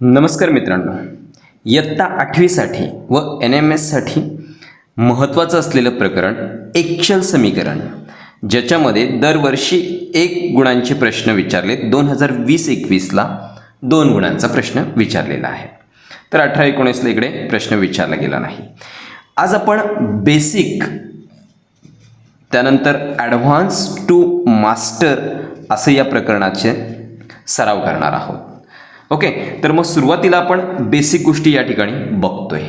नमस्कार मित्रांनो. इयत्ता आठवीसाठी व एन एम एससाठी महत्त्वाचं असलेलं प्रकरण एक्शल समीकरण ज्याच्यामध्ये दरवर्षी एक गुणांचे प्रश्न विचारले दोन हजार वीस एकवीसला दोन गुणांचा प्रश्न विचारलेला आहे. तर अठरा एकोणीसला इकडे प्रश्न विचारला गेला नाही. आज आपण बेसिक त्यानंतर ॲडव्हान्स टू मास्टर असं या प्रकरणाचे सराव करणार आहोत. ओके तर मग सुरुवातीला आपण बेसिक गोष्टी या ठिकाणी बघतोय.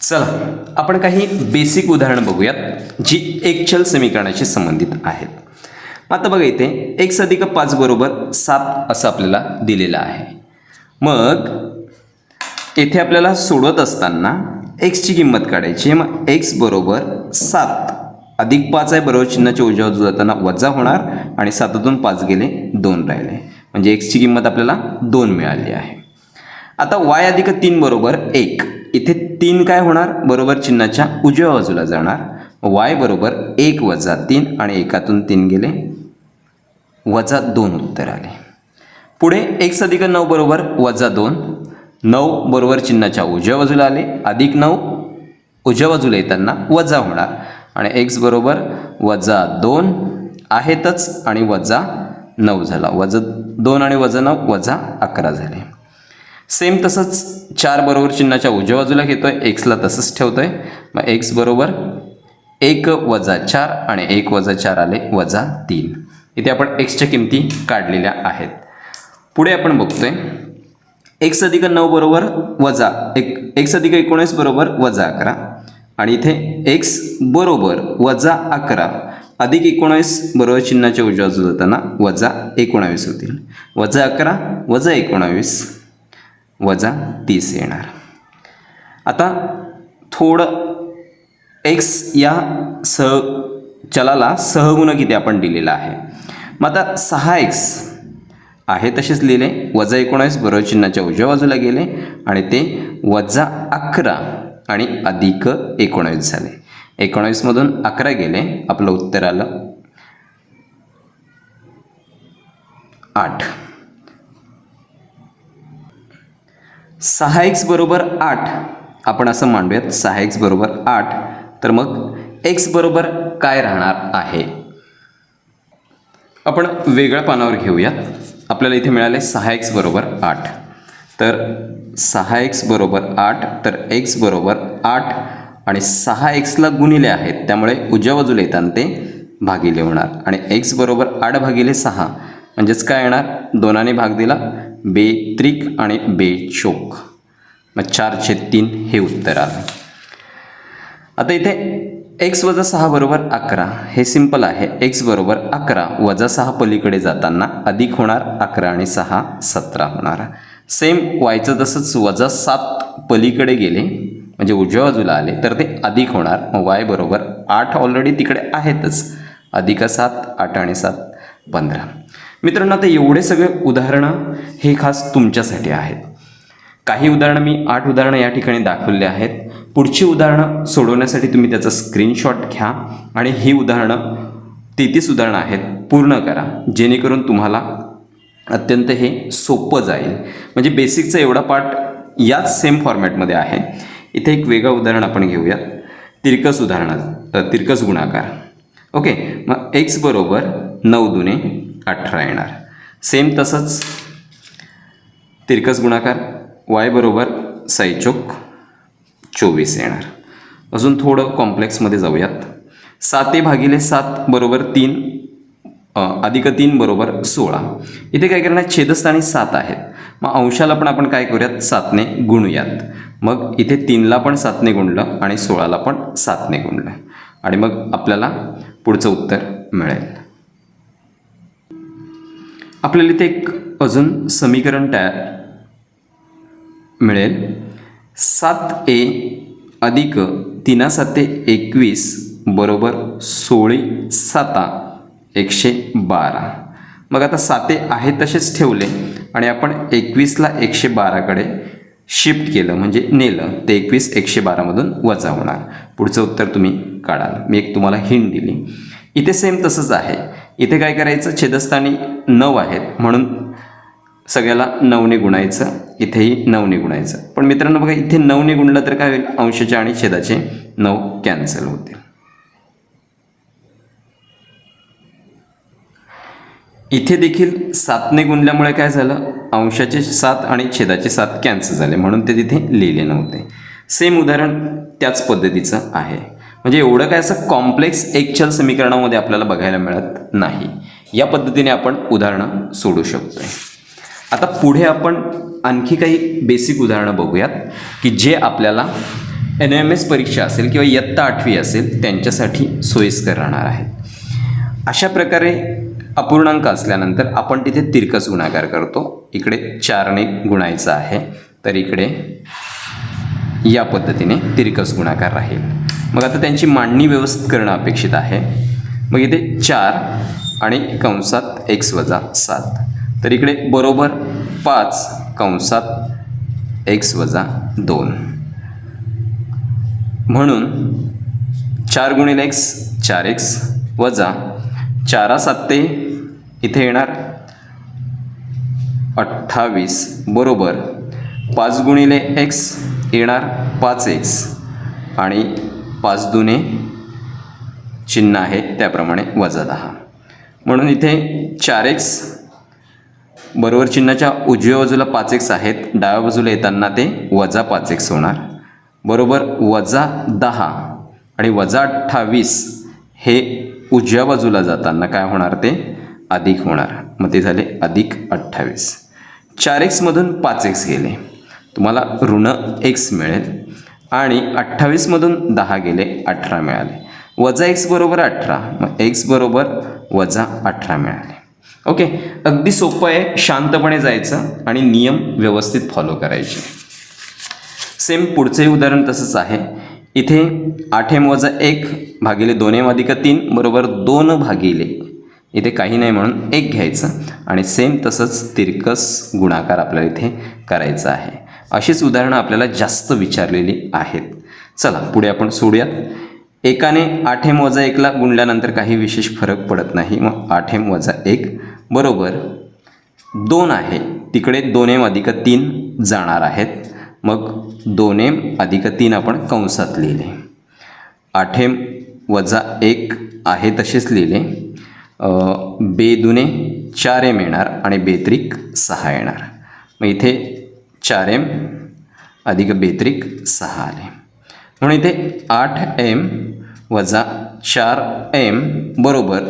चला आपण काही बेसिक उदाहरणं बघूयात जी एक चल समीकरणाशी संबंधित आहेत. मग आता बघा इथे एक्स अधिक पाच बरोबर सात असं आपल्याला दिलेलं आहे. मग येथे आपल्याला सोडवत असताना एक्सची किंमत काढायची मग एक्स बरोबर सात. अधिक पाच आहे बरोबर चिन्हाच्या उजव्या जाताना वजा होणार आणि सातातून पाच गेले दोन राहिले. म्हणजे एक्सची किंमत आपल्याला दोन मिळाली आहे. आता वाय अधिक तीन बरोबर एक. इथे तीन काय होणार? बरोबर चिन्हाच्या उजव्या बाजूला जाणार. वाय बरोबर एक वजा तीन आणि एकातून तीन गेले. वजा दोन उत्तर आले. पुढे एक्स अधिक नऊ बरोबर वजा दोन. नऊ बरोबर चिन्हाच्या उजव्या बाजूला आले. अधिक नऊ उजव्या बाजूला येताना वजा होणार. आणि एक्स बरोबर वजा दोन आहेतच आणि वजा नऊ झाला. वजा दोन आणि वजा नऊ वजा अकरा झाले. सेम तसंच चार बरोबर चिन्हाच्या उजव्या बाजूला घेतो आहे एक्सला तसंच ठेवतो आहे मग एक्स बरोबर एक वजा चार आणि एक वजा चार आले वजा तीन. इथे आपण एक्सच्या किमती काढलेल्या आहेत. पुढे आपण बघतोय एक्स अधिक नऊ बरोबर वजा एक एक्स अधिक एकोणीस बरोबर वजा अकरा. आणि इथे एक्स बरोबर वजा अकरा. अधिक एकोणावीस बरोबर चिन्हाच्या उजव्या बाजूला जाताना वजा एकोणावीस होतील. वजा अकरा वजा एकोणावीस वजा तीस येणार. आता थोडं एक्स या सह चलाला सहगुण किती आपण दिलेला आहे? मग आता सहा एक्स आहे तसेच लिहिले. वजा एकोणावीस बरोबर चिन्हाच्या उजव्या बाजूला गेले आणि ते वजा अकरा आणि अधिक एकोणावीस झाले. एकोणावीसमधून अकरा गेले. आपलं उत्तर आलं. आठ. सहा एक्स बरोबर आठ. आपण असं मांडूयात सहा एक्स बरोबर आठ. तर मग एक्स बरोबर काय राहणार आहे? आपण वेगळ्या पानावर घेऊयात. आपल्याला इथे मिळाले सहा एक्स बरोबर आठ. तर सहा एक्स बरोबर आठ तर एक्स बरोबर आठ. आणि सहा एक्सला गुणिले आहेत त्यामुळे उजव्या बाजूला येताना ते भागिले होणार. आणि एक्स बरोबर आठ भागिले सहा म्हणजेच काय येणार? दोनाने भाग दिला बे त्रिक आणि बे चोक. मग चार तीन हे उत्तर आलं. आता इथे एक्स वजा सहा बरोबर अकरा हे सिंपल आहे. एक्स बरोबर अकरा वजा सहा पलीकडे जाताना अधिक होणार अकरा आणि सहा सतरा होणार. सेम वायचं तसंच वजा सात पलीकडे गेले म्हणजे उजव्या बाजूला आले तर ते अधिक होणार. मग वाय बरोबर आठ ऑलरेडी तिकडे आहेतच. अधिक सात आठ आणि सात पंधरा. मित्रांनो आता एवढे सगळे उदाहरणं हे खास तुमच्यासाठी आहेत. काही उदाहरणं मी आठ उदाहरणं या ठिकाणी दाखवले आहेत. पुढची उदाहरणं सोडवण्यासाठी तुम्ही त्याचा स्क्रीनशॉट घ्या आणि ही उदाहरणं तेहतीस उदाहरणं आहेत पूर्ण करा. जेणेकरून तुम्हाला अत्यंत हे सोपं जाईल. म्हणजे बेसिकचा एवढा पार्ट याच सेम फॉर्मॅटमध्ये आहे. इथे एक वेगळं उदाहरण आपण घेऊयात. तिरकस उदाहरण तिरकस गुणाकार. ओके मग एक्स बरोबर नऊ दुने अठरा येणार. सेम तसंच तिरकस गुणाकार वाय बरोबर साईचोक चोवीस येणार. अजून थोडं कॉम्प्लेक्समध्ये जाऊयात. साते भागिले सात बरोबर तीन अधिक तीन बरोबर सोळा. इथे काय करणार? छेदस्थानी सात आहेत. मग अंशाला पण आपण काय करूयात? सातने गुणूयात. मग इथे तीनला पण सातने गुणलं आणि सोळाला पण सातने गुणलं. आणि मग आपल्याला पुढचं उत्तर मिळेल. आपल्याला इथे एक अजून समीकरण तयार मिळेल. सात ए अधिक तिना साते एकवीस बरोबर सोळी साता एकशे बारा. मग आता साते आहे तसेच ठेवले. आणि आपण एकवीसला एकशे बाराकडे शिफ्ट केलं म्हणजे नेलं ते एकवीस एकशे बारामधून वजा होणार. पुढचं उत्तर तुम्ही काढाल. मी एक तुम्हाला हिंट दिली. इथे सेम तसंच आहे. इथे काय करायचं? छेदस्थानी नऊ आहेत. म्हणून सगळ्याला नऊने गुणायचं इथेही नऊने गुणायचं पण मित्रांनो बघा इथे नऊने गुणलं तर काय होईल? अंशाचे आणि छेदाचे नऊ कॅन्सल होतील. इथे देखील सातने गुणल्यामुळे काय झालं? अंशाचे सात आणि छेदाचे सात कॅन्सल झाले. म्हणून ते तिथे लिहिले नव्हते. सेम उदाहरण त्याच पद्धतीचं आहे. म्हणजे एवढं काय असं कॉम्प्लेक्स एकचल समीकरणामध्ये आपल्याला बघायला मिळत नाही. या पद्धतीने आपण उदाहरणं सोडू शकतोय. आता पुढे आपण आणखी काही बेसिक उदाहरणं बघूयात की जे आपल्याला एन एम एस परीक्षा असेल किंवा इयत्ता आठवी असेल त्यांच्यासाठी सोयीस्कर राहणार आहेत. अशा प्रकारे अपूर्णांक असल्यानंतर आपण तिथे तिरकस गुणाकार करतो. इकडे चारने गुणायचं आहे. तर इकडे या पद्धतीने तिरकस गुणाकार राहील. मग आता त्यांची मांडणी व्यवस्थित करणं अपेक्षित आहे. मग इथे चार आणि कंसात एक्स वजा सात. तर इकडे बरोबर पाच कंसात एक्स वजा दोन. म्हणून चार गुणिले एक्स चार एक्स वजा चारा साते इथे येणार. अठ्ठावीस बरोबर. पाच गुणिले एक्स येणार पाच एक्स आणि पाच दुने चिन्ह आहे त्याप्रमाणे वजा दहा. म्हणून इथे चार एक्स बरोबर चिन्हाच्या उजव्या बाजूला पाच एक्स आहेत. डाव्या बाजूला येताना ते वजा पाच एक्स होणार. बरोबर वजा दहा आणि वजा अठ्ठावीस हे उजव्या बाजूला जाताना काय होणार ते? अधिक होणार. मग ते झाले अधिक अठ्ठावीस. चार एक्समधून पाच एक्स गेले. तुम्हाला ऋण एक्स मिळेल. आणि अठ्ठावीसमधून दहा गेले अठरा मिळाले. वजा एक्स बरोबर अठरा. मग एक्स बरोबर वजा अठरा मिळाले. ओके? अगदी सोपं आहे शांतपणे जायचं आणि नियम व्यवस्थित फॉलो करायचे. सेम पुढचंही उदाहरण तसंच आहे. इथे आठ एम वजा एक भागिले दोन एम अधिक तीन बरोबर दोन भागिले. इथे काही नाही म्हणून एक घ्यायचं आणि सेम तसंच तिरकस गुणाकार आपल्याला इथे करायचा आहे. अशीच उदाहरणं आपल्याला जास्त विचारलेली आहेत. चला पुढे आपण सोडूयात. एकाने आठ एम वजा एकला गुणल्यानंतर काही विशेष फरक पडत नाही. मग आठ एम वजा एक बरोबर दोन आहे. तिकडे दोन एम अधिक तीन जाणार आहेत. मग दोन एम अधिक तीन आपण कंसात लिहिले. आठ एम वजा एक आहे तसेच लिहिले. बे दुने चार एम येणार आणि बेत्रिक सहा येणार. मग इथे चार एम अधिक बेत्रिक सहा आले. म्हणून इथे आठ एम वजा चार एम बरोबर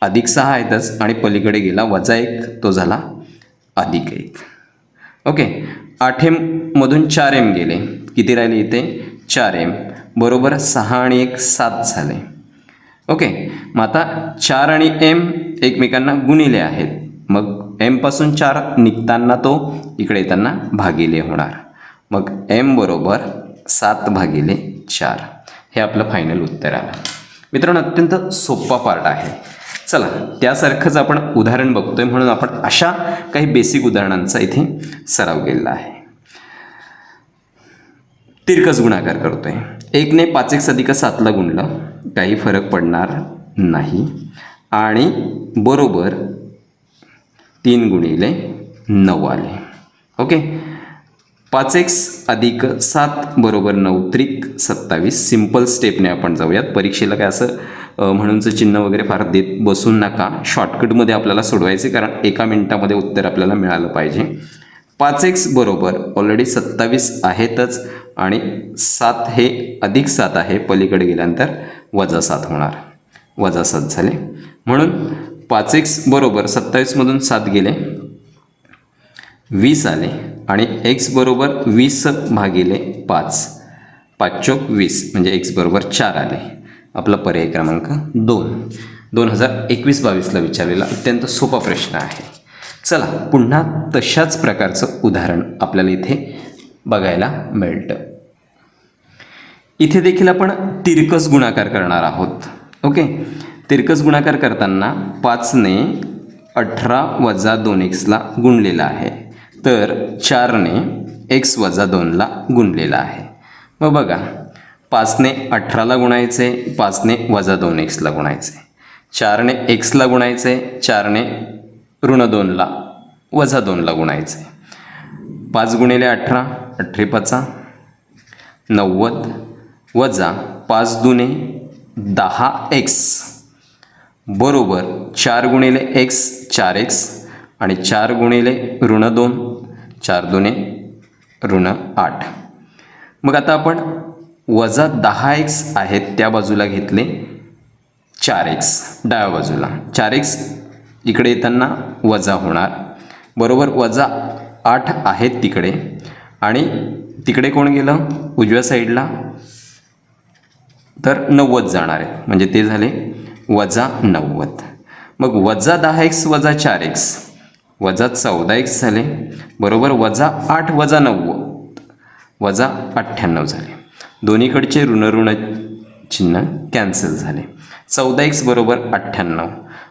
अधिक सहा आहेतच आणि पलीकडे गेला वजा एक तो झाला अधिक एक. ओके? आठ एममधून चार एम गेले. किती राहिले इथे? चार एम. बरोबर सहा आणि एक सात झाले. ओके. मग आता चार आणि एम एकमेकांना गुणिले आहेत. मग एमपासून चार निघताना तो इकडे येताना भागिले होणार. मग एम बरोबर सात भागिले चार. हे आपलं फायनल उत्तर आलं. मित्रांनो अत्यंत सोपा पार्ट आहे. चला त्यासारखंच आपण उदाहरण बघतोय म्हणून आपण अशा काही बेसिक उदाहरणांचा इथे सराव केलेला आहे. तिरकस गुणाकार आहे एकने पाच एक अधिक सातला गुणलं काही फरक पडणार नाही. आणि बरोबर तीन गुणिले नऊ आले. ओके? पाच एक्स अधिक सात बरोबर नऊ त्रिक सत्तावीस. सिंपल स्टेपने आपण जाऊयात. परीक्षेला काय असं म्हणूनचं चिन्ह वगैरे फार देत बसून नका. शॉर्टकटमध्ये आपल्याला सोडवायचे कारण एका मिनिटामध्ये उत्तर आपल्याला मिळालं पाहिजे. पाच एक्स बरोबर ऑलरेडी सत्तावीस आहेतच. आणि सात हे अधिक सात आहे पलीकडे गेल्यानंतर वजा सात होणार. वजा सात झाले. म्हणून पाच एक्स बरोबर सत्तावीसमधून सात गेले वीस आले आणि एक्स बरोबर वीस भागिले पाच. पाच चोक वीस म्हणजे एक्स बरोबर चार आले. आपला पर्याय क्रमांक दोन. दोन हजार एकवीस बावीसला विचारलेला अत्यंत सोपा प्रश्न आहे. चला पुन्हा तशाच प्रकारचं उदाहरण आपल्याला इथे बघायला मिळतं. इथे देखील आपण तिरकस गुणाकार करणार आहोत. ओके? तिरकस गुणाकार करताना पाचने अठरा वजा दोन एक्सला गुणलेला आहे. तर चारने एक्स वजा दोनला गुणलेला आहे. मग बघा पाचने अठराला गुणायचे पाचने वजा दोन एक्सला गुणायचे. चारने एक्सला गुणायचे चारने ऋण दोनला वजा दोनला गुणायचं. आहे पाच गुणिले अठरा अठरे पाचा नव्वद वजा पाच दुने दहा एक्स बरोबर चार गुणिले एक्स चार एक्स आणि चार गुणिले ऋण दोन चार दुने ऋण आठ. मग आता आपण वजा दहा एक्स आहेत त्या बाजूला घेतले चार एक्स डाव्या बाजूला. चार एक्स इकडे येताना वजा होणार. बरोबर वजा आठ आहेत तिकडे. आणि तिकडे कोण गेलं? उजव्या साईडला तर नव्वद जाणार आहे म्हणजे ते झाले वजा नव्वद. मग वजा दहा एक्स वजा चार एक्स वजा चौदा एक्स झाले. बरोबर वजा आठ वजा नव्वद वजा अठ्ठ्याण्णव झाले. दोन्हीकडचे ऋण चिन्ह कॅन्सल झाले. चौदा एक्स बरोबर अठ्ठ्याण्णव.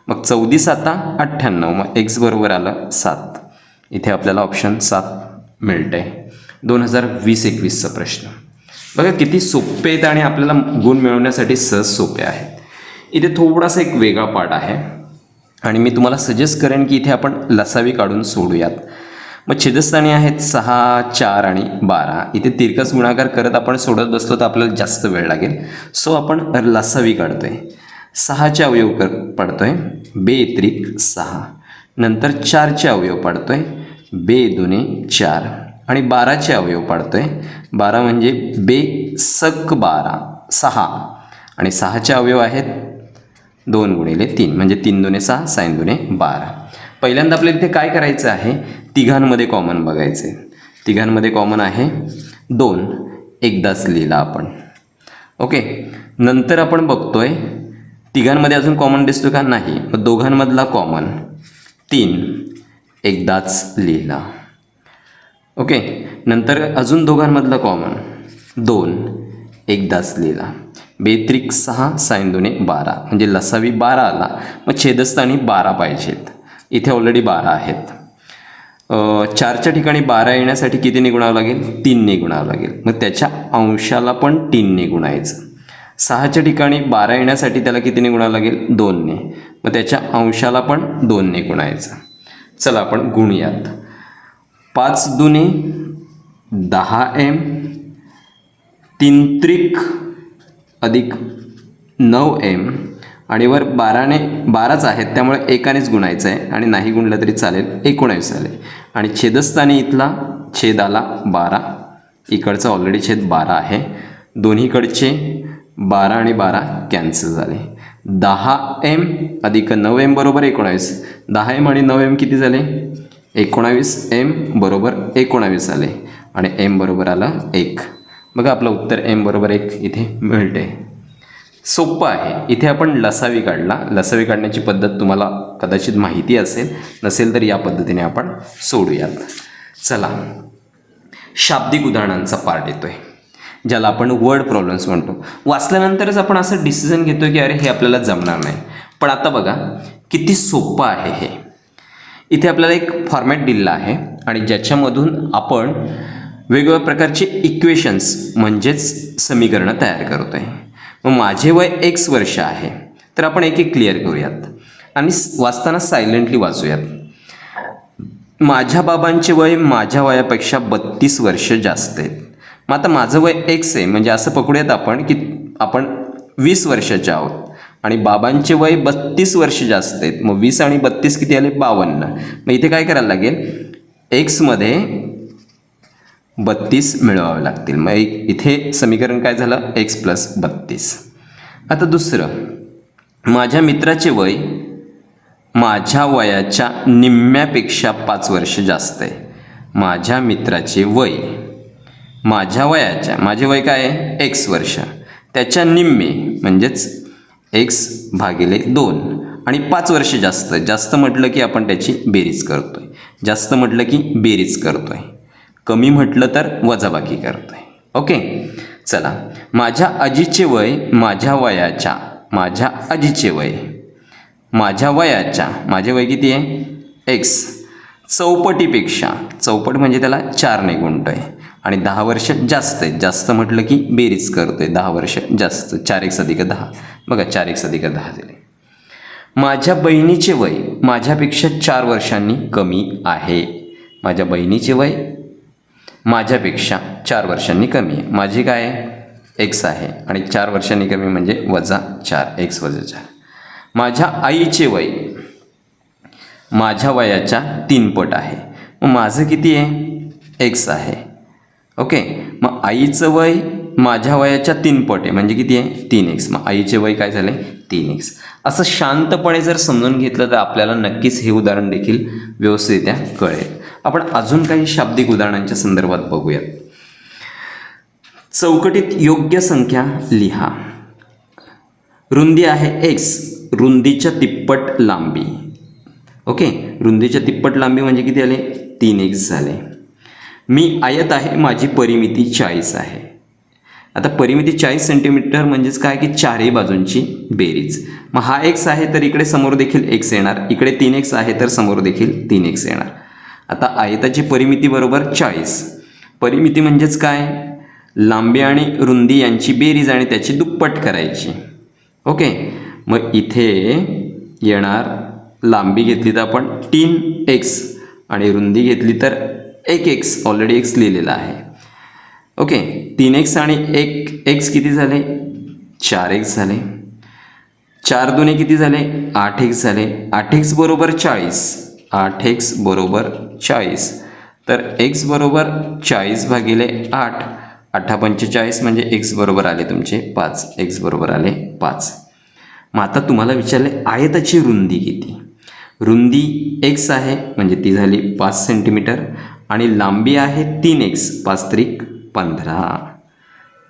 मग चौदीस आता अठ्ठ्याण्णव. मग एक्स बरोबर आलं सात. इथे आपल्याला ऑप्शन सात मिळतं आहे दोन हजार वीस एकवीसचा प्रश्न. बघा किती सोपे आहेत आणि आपल्याला गुण मिळवण्यासाठी सहज सोपे आहेत. इथे थोडासा एक वेगळा पार्ट आहे. आणि मी तुम्हाला सजेस्ट करेन की इथे आपण लसावी काढून सोडूयात. मग छेदस्थानी आहेत सहा चार आणि बारा. इथे तिरकस गुणाकार करत आपण सोडत बसलो तर आपल्याला जास्त वेळ लागेल. सो आपण लसावी काढतोय. सहाचे अवयव कर पडतोय. बे त्रिक सहा. नंतर चारचे अवयव पाडतोय. बे दुने चार. आणि बाराचे अवयव पाडतोय. बारा म्हणजे बे सक बारा सहा. आणि सहाचे अवयव आहेत दोन गुणिले तीन म्हणजे तीन दुने सहा साईन दुने बारा. पहिल्यांदा आपल्याला इथे काय करायचं आहे? तिघांमध्ये कॉमन बघायचे तिघांमध्ये कॉमन आहे दोन. एकदाच लिहिला आपण. ओके? नंतर आपण बघतोय तिघांमध्ये अजून कॉमन दिसतो का? नाही. मग दोघांमधला कॉमन तीन. एकदाच लिहिला. ओके नंतर अजून दोघांमधला कॉमन दोन एकदाच लिहिला बेत्रिक सहा साईन दोन्ही बारा. म्हणजे लसावी बारा आला. मग छेदस्थानी बारा पाहिजेत. इथे ऑलरेडी बारा आहेत. चारच्या ठिकाणी बारा येण्यासाठी किती निगुणावं लागेल? तीनने गुणावं लागेल. मग त्याच्या अंशाला पण तीनने गुणायचं सहाच्या ठिकाणी बारा येण्यासाठी त्याला कितीने गुणावं लागेल? दोनने. मग त्याच्या अंशाला पण दोनने गुणायचं चला आपण गुणूयात. पाच दुने दहा एम तीन त्रिक अधिक नऊ एम. आणि वर बाराने बाराच आहेत त्यामुळे एकानेच गुणायचं आहे. आणि नाही गुणलं तरी चालेल एकोणावीस आले आणि छेदस्थानी इथला छेद आला बारा. इकडचा ऑलरेडी छेद बारा आहे. दोन्हीकडचे बारा आणि बारा कॅन्सल झाले. दहा एम अधिक नऊ एम बरोबर एकोणावीस. दहा एम आणि नऊ एम किती झाले? एकोणावीस एम बरोबर एकोणावीस आले आणि एम बरोबर आलं एक. बघा आपलं उत्तर एम बरोबर एक इथे मिळते. सोपं आहे. इथे आपण लसावी काढला. लसावी काढण्याची पद्धत तुम्हाला कदाचित माहिती असेल नसेल तर या पद्धतीने आपण सोडूयात. चला. शाब्दिक उदाहरणांचा पार्ट येतोय ज्याला आपण वर्ड प्रॉब्लेम्स म्हणतो. वाचल्यानंतरच आपण असं डिसिजन घेतो की अरे हे आपल्याला जमणार नाही. पण आता बघा किती सोपं आहे हे. इथे आपल्याला एक फॉर्मॅट दिलेला आहे आणि ज्याच्यामधून आपण वेगवेगळ्या प्रकारचे इक्वेशन्स म्हणजेच समीकरणं तयार करतो आहे मग माझे वय एक्स वर्ष आहे तर आपण एक एक क्लिअर करूयात. आणि वाचताना सायलेंटली वाचूयात. माझ्या बाबांचे वय माझ्या वयापेक्षा बत्तीस वर्ष जास्त आहेत मग आता माझं वय एक्स आहे म्हणजे असं पकडूयात आपण की आपण वीस वर्षाचे आहोत. आणि बाबांचे वय बत्तीस वर्ष जास्त आहेत. मग वीस आणि बत्तीस किती आले? बावन्न. मग इथे काय करायला लागेल? एक्समध्ये बत्तीस मिळवावे लागतील. मग एक इथे समीकरण काय झालं? एक्स प्लस बत्तीस. आता दुसरं. माझ्या मित्राचे वय माझ्या वयाच्या निम्म्यापेक्षा पाच वर्ष जास्त आहे. माझ्या मित्राचे वय माझ्या वयाच्या माझे वय काय आहे? एक्स वर्ष. त्याच्या निम्मे म्हणजेच एक्स भागिले दोन. आणि पाच वर्ष जास्त जास्त म्हटलं की आपण त्याची बेरीज करतो आहे जास्त म्हटलं की बेरीज करतो आहे कमी म्हटलं तर वजाबाकी करतो आहे ओके? चला. माझ्या आजीचे वय माझ्या वयाच्या माझ्या आजीचे वय. माझ्या वयाच्या माझे वय किती आहे? एक्स. चौपटीपेक्षा चौपट म्हणजे त्याला चारने गुणतोय आणि दहा वर्ष जास्त आहे जास्त म्हटलं की बेरीज करतो आहे दहा वर्ष जास्त. चार एक अधिक दहा. बघा चार एक अधिक दहा दिले. माझ्या बहिणीचे वय माझ्यापेक्षा चार वर्षांनी कमी आहे. माझ्या बहिणीचे वय माझ्यापेक्षा चार वर्षांनी कमी आहे. माझी काय आहे? एक्स आहे. आणि चार वर्षांनी कमी म्हणजे वजा चार. एक्स वजा चार. माझ्या आईचे वय माझ्या वयाच्या तीन पट आहे. मग माझं किती आहे? एक्स आहे. ओके मग आईचं वय माझ्या वयाच्या तीन पट आहे. म्हणजे किती आहे? तीन एक्स मग आईचे वय काय झाले तीन एक्स असं शांतपणे जर समजून घेतलं तर आपल्याला नक्कीच हे उदाहरण देखील व्यवस्थितरित्या कळेल. आपण अजून काही शाब्दिक उदाहरणांच्या संदर्भात बघूयात चौकटीत योग्य संख्या लिहा. रुंदी आहे एक्स रुंदीच्या तिप्पट लांबी. ओके रुंदीच्या तिप्पट लांबी म्हणजे किती आले? तीन एक्स झाले. मी आयत आहे माझी परिमिती चाळीस आहे. आता परिमिती चाळीस सेंटीमीटर म्हणजेच काय? की चारही बाजूंची बेरीज. मग हा एक्स आहे तर इकडे समोर देखील एक्स येणार. इकडे तीन एक्स आहे तर समोर देखील तीन एक्स येणार. आता आयताची परिमिती बरोबर चाळीस. परिमिती म्हणजेच काय? लांबी आणि रुंदी यांची बेरीज आणि त्याची दुप्पट करायची. ओके? मग इथे येणार लांबी घेतली तर आपण तीन एक्स आणि रुंदी घेतली तर एक एक्स ऑलरेडी एक्स लिहिलेला आहे. ओके तीन एक्स आणि एक एक्स किती झाले? चार एक्स झाले. चार दोन्ही किती झाले? आठ एक्स झाले. आठ एक्स बरोबर चाळीस. आठ एक्स बरोबर चाळीस. तर एक्स बरोबर चाळीस भागिले आठ. अठ्ठा पंचेचाळीस म्हणजे एक्स बरोबर आले तुमचे पाच. एक्स बरोबर आले पाच. मग आता तुम्हाला विचारले आयताची रुंदी किती? रुंदी एक्स आहे म्हणजे ती झाली पाच सेंटीमीटर आणि लांबी आहे तीन एक्स पाच त्रिक पंधरा.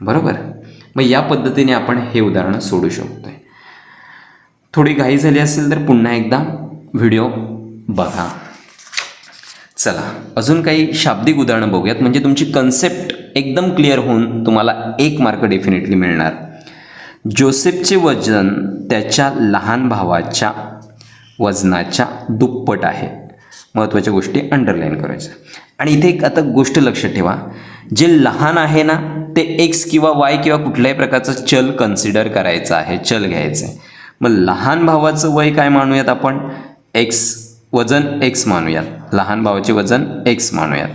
बरोबर? मग या पद्धतीने आपण हे उदाहरण सोडू शकतो आहे थोडी घाई झाली असेल तर पुन्हा एकदा व्हिडिओ बघा. चला अजून काही शाब्दिक उदाहरणं बघूयात. म्हणजे तुमची कन्सेप्ट एकदम क्लिअर होऊन तुम्हाला एक मार्क डेफिनेटली मिळणार. जोसेफचे वजन त्याच्या लहान भावाच्या वजनाच्या दुप्पट आहे. महत्त्वाच्या गोष्टी अंडरलाईन करायचं आणि इथे एक आता गोष्ट लक्षात ठेवा. जे लहान आहे ना ते एक्स किंवा वाय किंवा कुठल्याही प्रकारचं चल कन्सिडर करायचं आहे चल घ्यायचं आहे मग लहान भावाचं वय काय मानूयात आपण? एक्स वजन एक्स मानूयात. लहान भावाचे वजन एक्स मानूयात.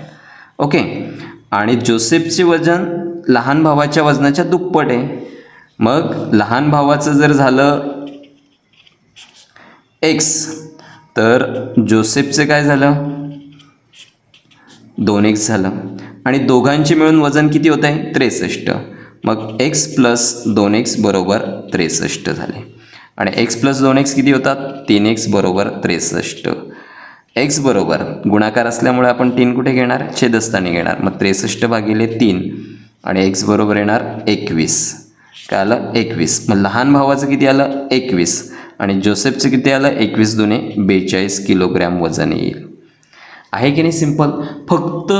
ओके? आणि जोसेफचे वजन लहान भावाच्या वजनाच्या दुप्पट आहे. मग लहान भावाचं जर झालं एक्स तर जोसेफचं काय झालं? दोन एक्स झालं. आणि दोघांचे मिळून वजन किती होत आहे त्रेसष्ट. मग एक्स प्लस दोन एक्स बरोबर त्रेसष्ट झाले. आणि एक्स प्लस दोन एक्स किती होतात? तीन एक्स बरोबर त्रेसष्ट. एक्स बरोबर गुणाकार असल्यामुळे आपण तीन कुठे घेणार? छेदस्थानी घेणार. मग त्रेसष्ट भागिले तीन आणि एक्स बरोबर येणार एकवीस. काय आलं? एकवीस. मग लहान भावाचं किती आलं? एकवीस. आणि जोसेफचं किती आलं? एकवीस दुने बेचाळीस किलोग्रॅम वजन येईल. आहे की नाही सिंपल फक्त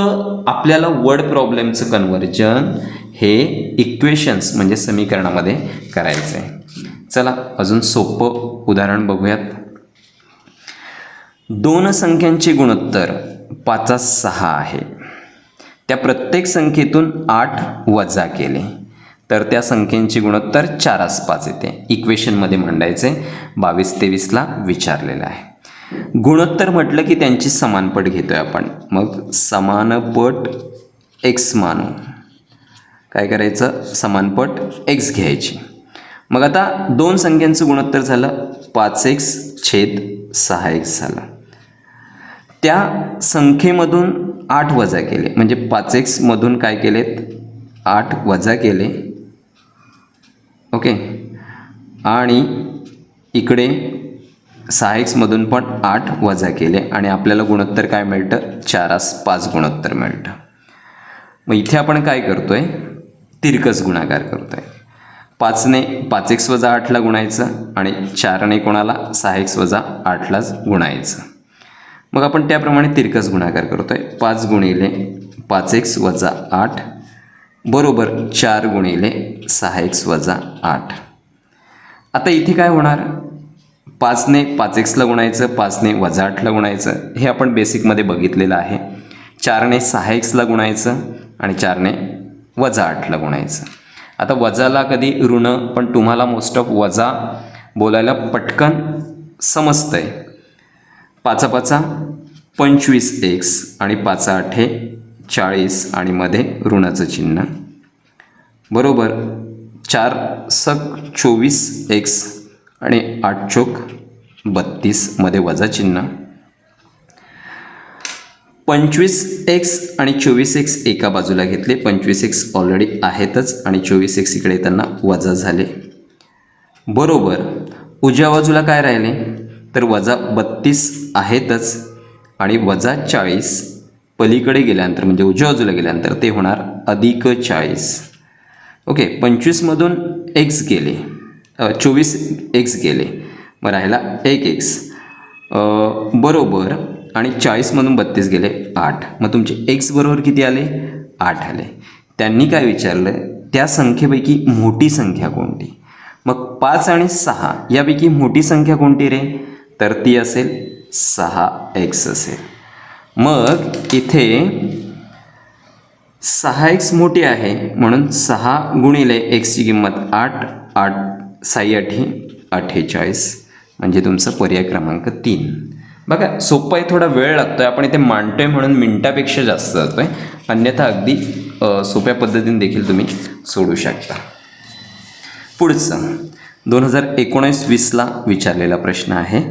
आपल्याला वर्ड प्रॉब्लेमचं कन्व्हर्जन हे इक्वेशन्स म्हणजे समीकरणामध्ये करायचं आहे चला अजून सोपं उदाहरण बघूयात. दोन संख्यांचे गुणोत्तर पाचा सहा आहे. त्या प्रत्येक संख्येतून आठ वजा केले. तर त्या संख्येची गुणोत्तर चार पाच येते. इक्वेशनमध्ये मांडायचे बावीस तेवीसला विचारलेलं आहे. गुणोत्तर म्हटलं की त्यांची समानपट घेतोय आपण. मग समानपट एक्स मानू. काय करायचं? समानपट एक्स घ्यायची. मग आता दोन संख्यांचं गुणोत्तर झालं पाच एक्स छेद सहा एक्स झालं. त्या संख्येमधून आठ वजा केले. म्हणजे पाच एक्समधून काय केलेत? आठ वजा केले. ओके. आणि इकडे सहा एक्समधून पण आठ वजा केले आणि आपल्याला गुणोत्तर काय मिळतं? चारास पाच गुणोत्तर मिळतं. मग इथे आपण काय करतो आहे तिरकस गुणाकार आहे पाचने पाच एक्स वजा आठला गुणायचं आणि चारने कोणाला? सहा एक्स वजा आठलाच गुणायचं. मग आपण त्याप्रमाणे तिरकस गुणाकार करतो आहे पाच गुणिले पाच एक्स वजा आठ बरोबर चार गुणिले सहा एक्स वजा आठ. आता इथे काय होणार? पाचने पाच एक्सला गुणायचं पाचने वजा आठला गुणायचं. हे आपण बेसिकमध्ये बघितलेलं आहे. चारने सहा एक्सला गुणायचं आणि चारने वजा आठला गुणायचं. आता वजाला कधी ऋण पण तुम्हाला मोस्ट ऑफ वजा बोलायला पटकन समजतं आहे पाचा पाचा पंचवीस एक्स आणि पाचा आठे चाळीस आणि मध्ये ऋणाचं चिन्ह. बरोबर चार सक चोवीस एक्स आणि आठ चोक बत्तीसमध्ये वजा चिन्ह. पंचवीस एक्स आणि चोवीस एक्स एका बाजूला घेतले पंचवीस एक्स ऑलरेडी आहेतच आणि चोवीस एक्स इकडे त्यांना वजा झाले. बरोबर उजव्या बाजूला काय राहिले? तर वजा बत्तीस आहेतच आणि वजा चाळीस पलीकडे गेल्यानंतर म्हणजे उजव्या बाजूला गेल्यानंतर ते होणार अधिक चाळीस. ओके पंचवीसमधून एक्स गेले. चोवीस एक्स गेले. मग राहिला एक एक्स बरोबर आणि चाळीसमधून बत्तीस गेले आठ. मग तुमचे एक्स बरोबर किती आले? आठ आले. त्यांनी काय विचारलं त्या संख्येपैकी मोठी संख्या कोणती? मग पाच आणि सहा यापैकी मोठी संख्या कोणती रे? तर ती असेल सहा एक्स असेल. मग इथे सहा एक्स मोठी आहे म्हणून सहा गुणिले एक्सची किंमत आठ आठ साई आठी अठ्ठेचाळीस. म्हणजे तुमचा पर्याय क्रमांक तीन. बघा सोपं आहे थोडा वेळ लागतो आहे आपण इथे मांडतोय म्हणून मिनटापेक्षा जास्त जातो आहे अन्यथा अगदी सोप्या पद्धतीने देखील तुम्ही सोडू शकता. पुढचं. दोन हजार एकोणीस वीसला विचारलेला प्रश्न आहे.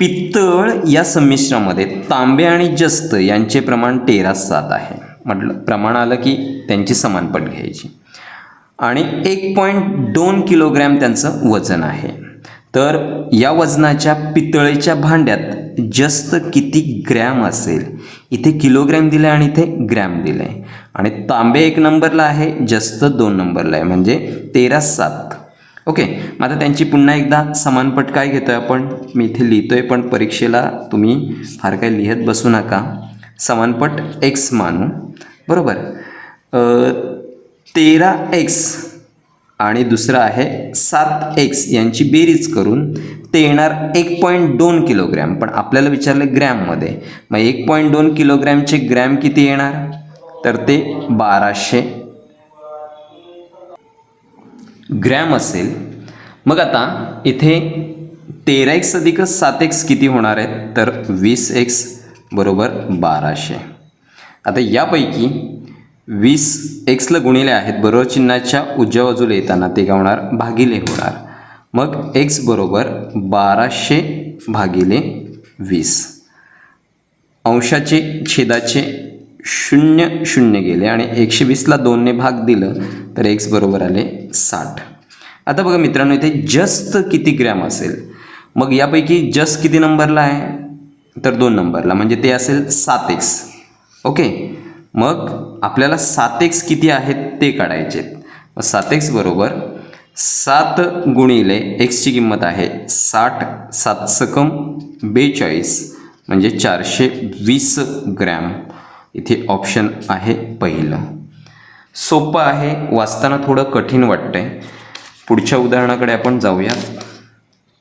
पित्तळ या संमिश्रामध्ये तांबे आणि जस्त यांचे प्रमाण तेरा सात आहे. म्हटलं प्रमाण आलं की त्यांची समानपट घ्यायची. आणि एक पॉईंट दोन किलोग्रॅम त्यांचं वजन आहे. तर या वजनाच्या पितळेच्या भांड्यात जस्त किती ग्रॅम असेल? इथे किलोग्रॅम दिलं आहे आणि इथे ग्रॅम दिलं आहे आणि तांबे एक नंबरला आहे जस्त दोन नंबरला आहे. म्हणजे तेरा सात. ओके मग आता त्यांची पुन्हा एकदा समानपट काय घेतोय आपण? मी इथे लिहितोय पण परीक्षेला तुम्ही फार काही लिहत बसू नका. समानपट एक्स मानू. बरोबर? तेरा एक्स आणि दुसरं आहे सात एक्स यांची बेरीज करून ते येणार एक पॉईंट दोन किलोग्रॅम. पण आपल्याला विचारले ग्रॅममध्ये मग एक पॉईंट दोन किलोग्रॅमचे ग्रॅम किती येणार? तर ते बाराशे. ग्रॅम असेल. मग आता इथे तेरा एक्स अधिक सात एक्स किती होणार आहेत? तर वीस एक्स बरोबर बाराशे. आता यापैकी वीस एक्सला गुणिले आहेत. बरोबर चिन्हाच्या उजव्या बाजूला येताना ते काय होणार? भागिले होणार. मग एक्स बरोबर बाराशे भागिले वीस. अंशाचे छेदाचे शून्य शून्य गेले आणि एकशे वीसला दोनने भाग दिलं तर एक्स बरोबर आले साठ. आता बघा मित्रांनो इथे जस्त किती ग्रॅम असेल? मग यापैकी जस्ट किती नंबरला आहे? तर दोन नंबरला म्हणजे ते असेल सात एक्स. ओके? मग आपल्याला सात एक्स किती आहेत ते काढायचे मग सात एक्स बरोबर सात गुणिले एक्सची किंमत आहे साठ सात सकम बेचाळीस म्हणजे चारशे वीस ग्रॅम. इथे ऑप्शन आहे पहिलं. सोपं आहे वाचताना थोडं कठीण वाटतंय. पुढच्या उदाहरणाकडे आपण जाऊया.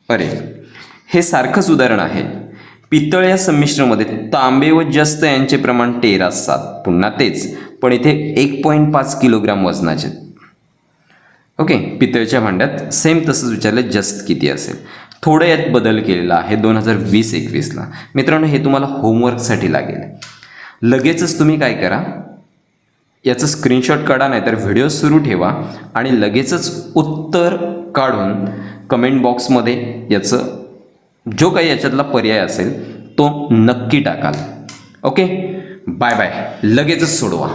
अरे हे सारखंच उदाहरण आहे. पितळ या संमिश्रमध्ये तांबे व जस्त यांचे प्रमाण तेरा सात पुन्हा तेच. पण इथे एक पॉईंट पाच किलोग्राम वजनाचे. ओके पितळच्या भांड्यात सेम तसंच विचारलं जस्त किती असेल? थोडं यात बदल केलेला आहे दोन हजार वीस एकवीसला. मित्रांनो हे तुम्हाला होमवर्कसाठी लागेल. लगेचच तुम्ही काय करा याचं स्क्रीनशॉट काढा नाही तर व्हिडिओ सुरू ठेवा आणि लगेचच उत्तर काढून कमेंट बॉक्समध्ये याचं जो काही याच्यातला पर्याय असेल तो नक्की टाकाल. ओके बाय बाय लगेचच सोडवा.